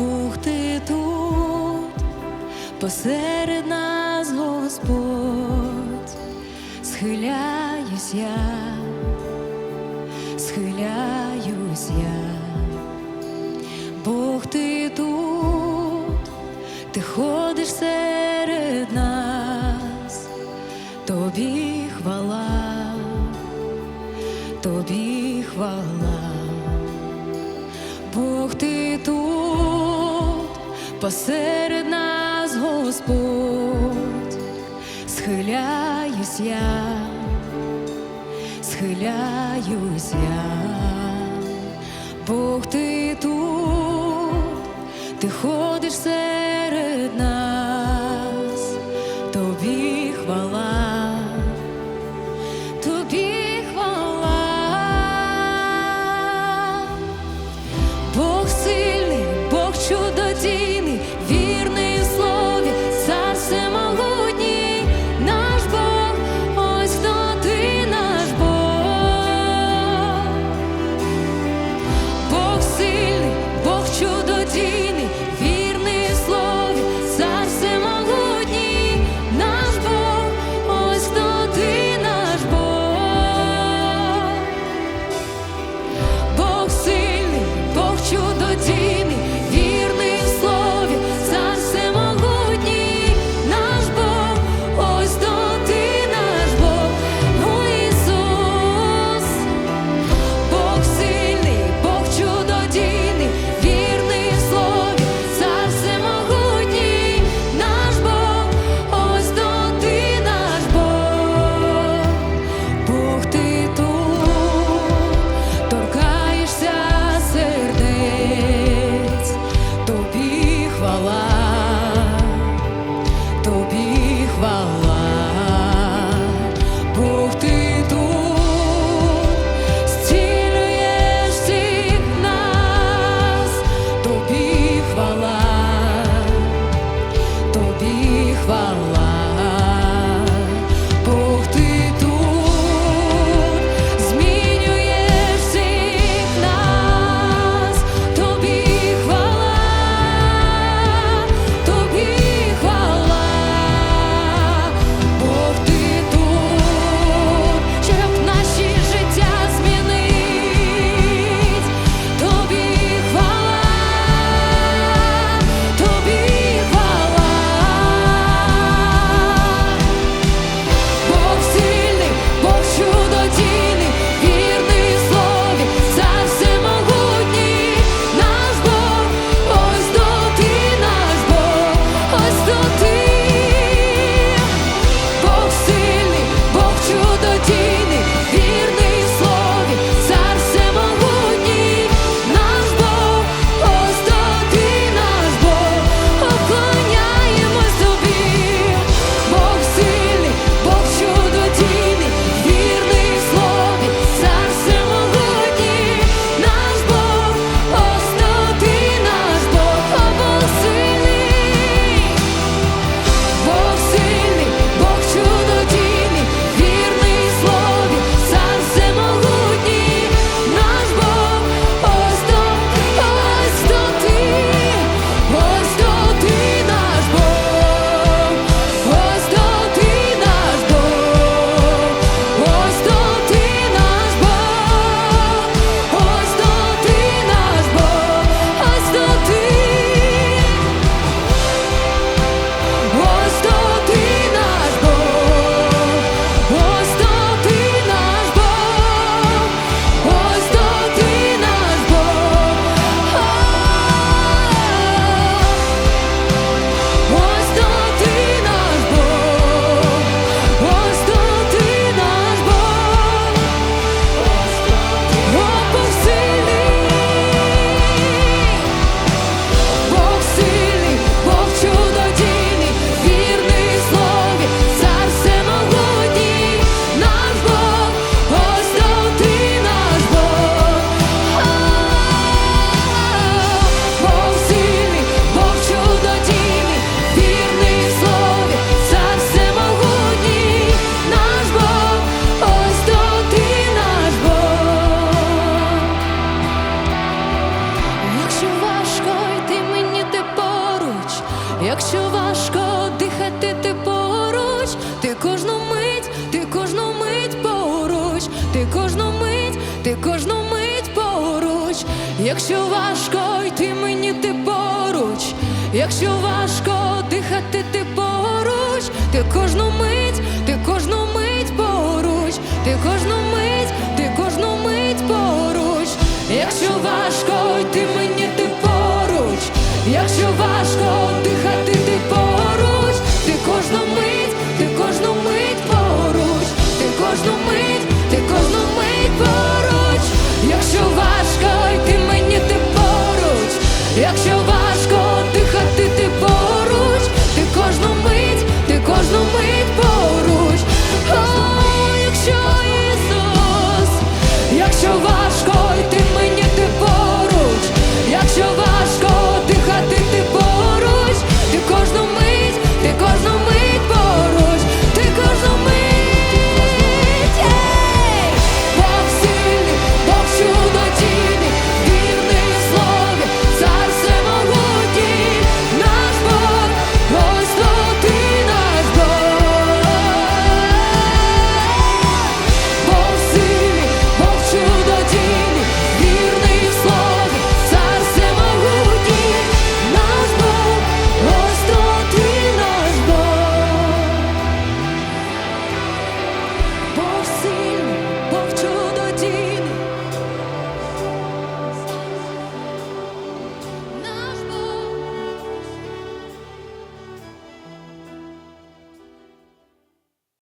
Бог ти тут, посеред нас Господь, схиляюсь я, схиляюсь я, Бог ти тут, ти ходиш серед нас, тобі хвала, тобі хвала. Посеред нас Господь, схиляюсь я, схиляюсь я, Бог ти тут, ти ходиш серед нас, Якщо важко дихати, ти поруч, ти кожну мить, ти кожну мить поруч, ти кожну мить, ти кожну мить поруч. Якщо важко йти мені, ти поруч, якщо важко дихати, ти поруч, ти кожну мить, ти кожну мить поруч, ти кожну мить, ти кожну мить поруч. Якщо важко йти мені, ти поруч, якщо важко Якщо